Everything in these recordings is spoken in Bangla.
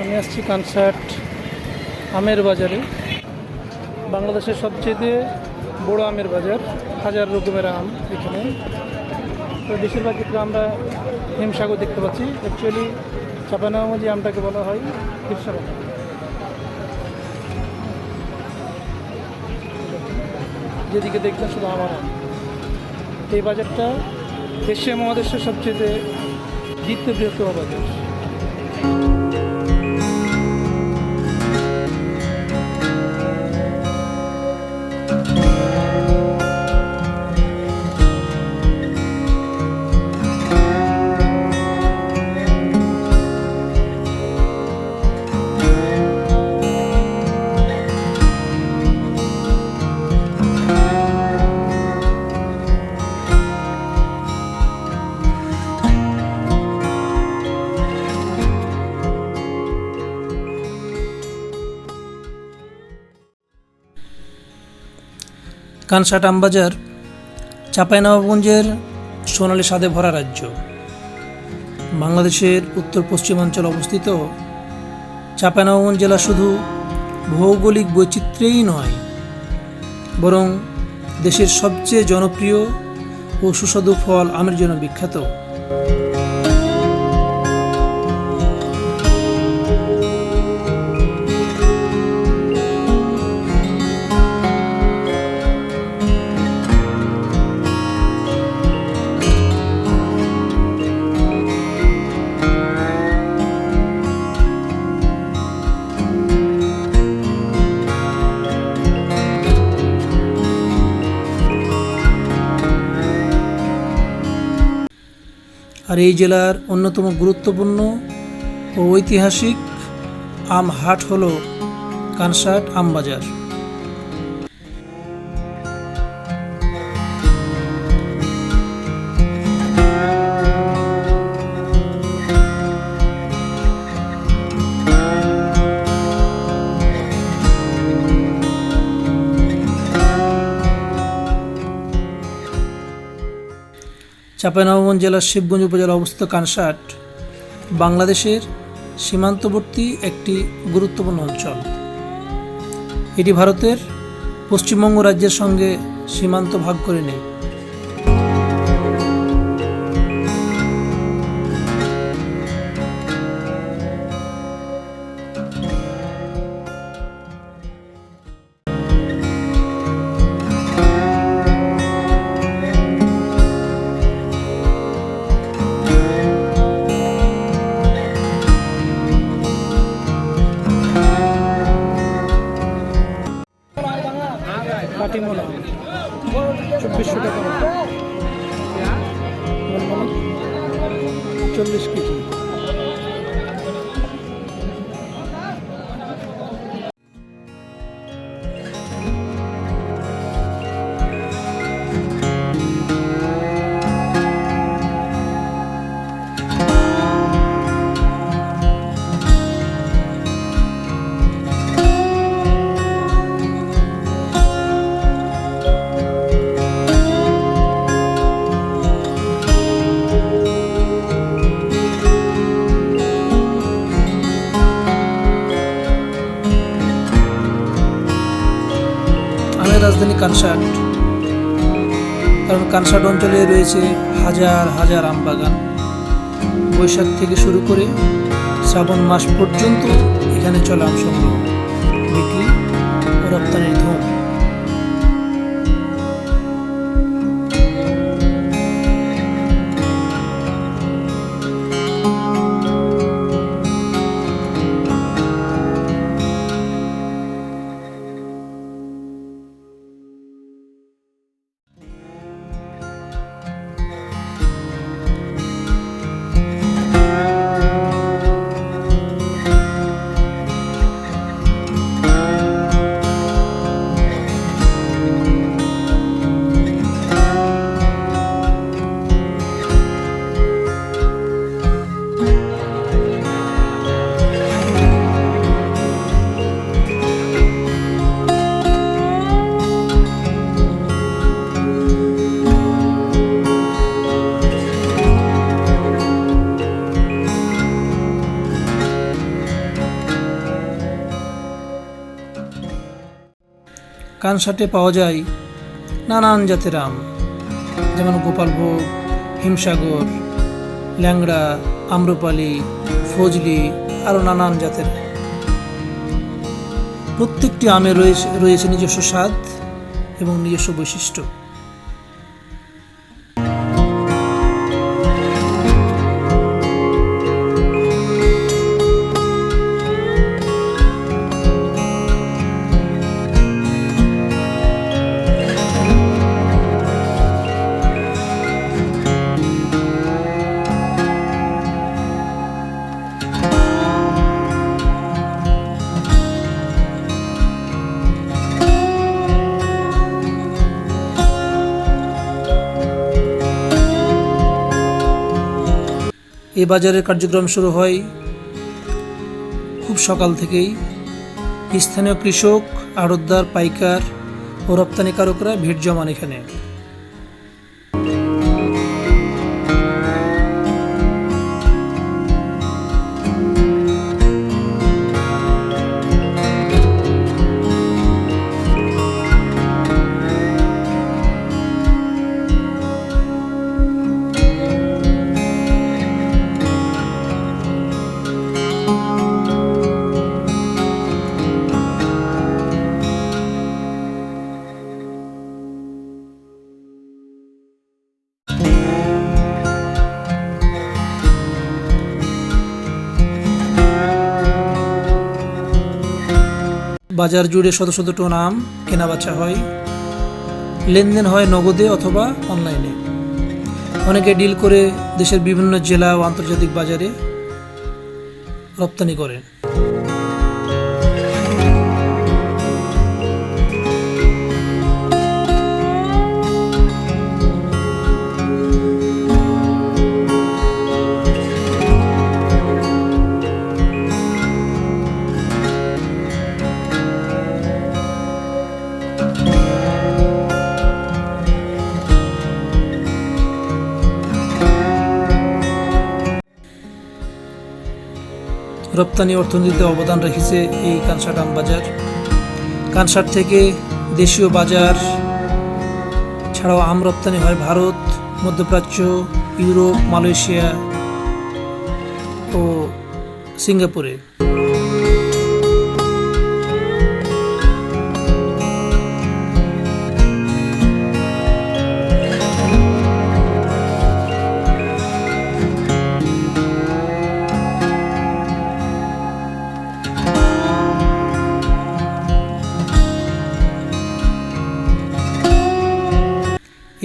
আমি আসছি কনসার্ট আমের বাজারে। বাংলাদেশের সবচেয়ে বড় আমের বাজার, হাজার রকমের আম এখানে। তো বেশিরভাগ ক্ষেত্রে আমরা হিমসাগর দেখতে পাচ্ছি। অ্যাকচুয়ালি চাপানামাজি আমটাকে বলা হয় হিমসাগর। যেদিকে দেখবেন শুধু আমার আম। এই বাজারটা এশিয়া মহাদেশের সবচেয়ে দ্বিতীয় বৃহত্তম বাজার। কানসাট আমবাজার, চাঁপাইনবাবগঞ্জের সোনালি স্বাদে ভরা রাজ্য। বাংলাদেশের উত্তর পশ্চিমাঞ্চল অবস্থিত। চাঁপাইনবাবগঞ্জ জেলা শুধু ভৌগোলিক বৈচিত্র্যেই নয়, বরং দেশের সবচেয়ে জনপ্রিয় ও সুস্বাদু ফল আমের জন্য বিখ্যাত। আর এই জেলার অন্যতম গুরুত্বপূর্ণ ও ঐতিহাসিক আম হাট হল কানসাট আমবাজার। চাঁপাইনবাবগঞ্জ জেলার শিবগঞ্জ উপজেলা অবস্থিত কানসাট বাংলাদেশের সীমান্তবর্তী একটি গুরুত্বপূর্ণ অঞ্চল। এটি ভারতের পশ্চিমবঙ্গ রাজ্যের সঙ্গে সীমান্ত ভাগ করে নেয়। চব্বিশশো টাকা। চল্লিশ কেজি রাজধানী কানসাট। কারণ কানসাট অঞ্চলে রয়েছে হাজার হাজার আম বাগান। বৈশাখ থেকে শুরু করে শ্রাবণ মাস পর্যন্ত এখানে চলে আম সংগ্রহ, বিক্রি ও রপ্তানির ধুম। কানসাটে পাওয়া যায় নানান জাতের আম, যেমন গোপালভোগ হিমসাগর, ল্যাংড়া, আম্রপালি, ফজলি, আরও নানান জাতের। প্রত্যেকটি আমে রয়েছে রয়েছে নিজস্ব স্বাদ এবং নিজস্ব বৈশিষ্ট্য। এই বাজারের কার্যক্রম শুরু হয় খুব সকাল থেকেই। স্থানীয় কৃষক, আড়তদার, পাইকার ও রপ্তানিকারকরা ভিড় জমান এখানে। বাজার জুড়ে শত শত টন আম কেনাবেচা হয়, লেনদেন হয় নগদে অথবা অনলাইনে। অনেকে ডিল করে দেশের বিভিন্ন জেলা ও আন্তর্জাতিক বাজারে রপ্তানি করেন। রপ্তানি অর্থনীতিতে অবদান রেখেছে এই কানসাট আম বাজার। কানসাট থেকে দেশীয় বাজার ছাড়াও আম রপ্তানি হয় ভারত, মধ্যপ্রাচ্য, ইউরোপ, মালয়েশিয়া ও সিঙ্গাপুরে।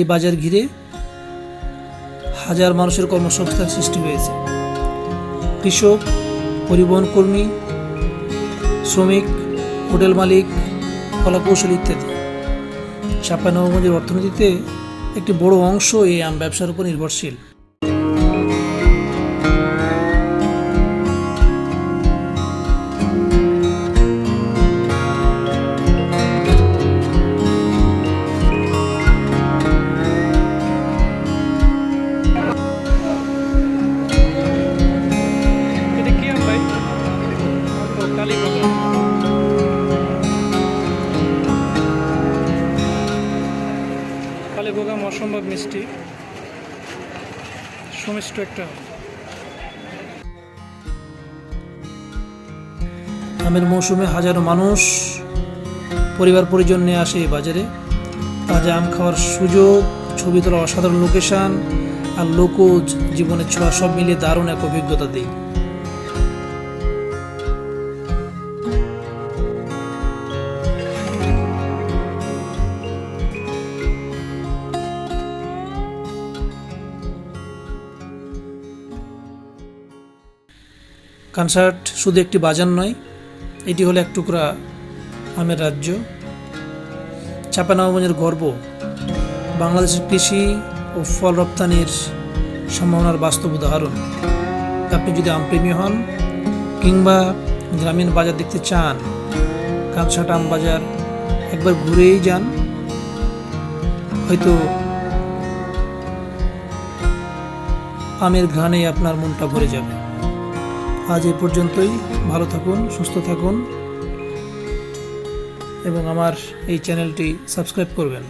এই বাজার ঘিরে হাজার মানুষের কর্মসংস্থান সৃষ্টি হয়েছে। কৃষক, পরিবহন কর্মী, শ্রমিক, হোটেল মালিক, কলাকৌশল ইত্যাদি। চাঁপানবাবগঞ্জের অর্থনীতিতে একটি বড় অংশ এই আম ব্যবসার উপর নির্ভরশীল। কালীবাগাম অসম্ভব মিষ্টি। সুমিষ্ট একটা। আম। আমের মৌসুমে হাজারো মানুষ পরিবার পরিজন নিয়ে আসে এই বাজারে। তাজা আম খাওয়ার সুযোগ, ছবি তোলা অসাধারণ লোকেশান আর লোকজ জীবনের ছোঁয়া সব মিলিয়ে দারুণ এক অভিজ্ঞতা দিই। কনসার্ট শুধু একটি বাজার নয়, এটি হলো এক টুকরা আমের রাজ্য। চাপানবাবগঞ্জের গর্ব, বাংলাদেশের কৃষি ও ফল রপ্তানির সম্ভাবনার বাস্তব উদাহরণ। আপনি যদি আমপ্রেমী হন কিংবা গ্রামীণ বাজার দেখতে চান কানসাট আম বাজার একবার ঘুরেই যান। হয়তো আমের ঘ্রাণে আপনার মনটা ভরে যাবে। আজ এ পর্যন্তই। ভালো থাকুন সুস্থ থাকুন এবং আমার এই চ্যানেলটি সাবস্ক্রাইব করবেন।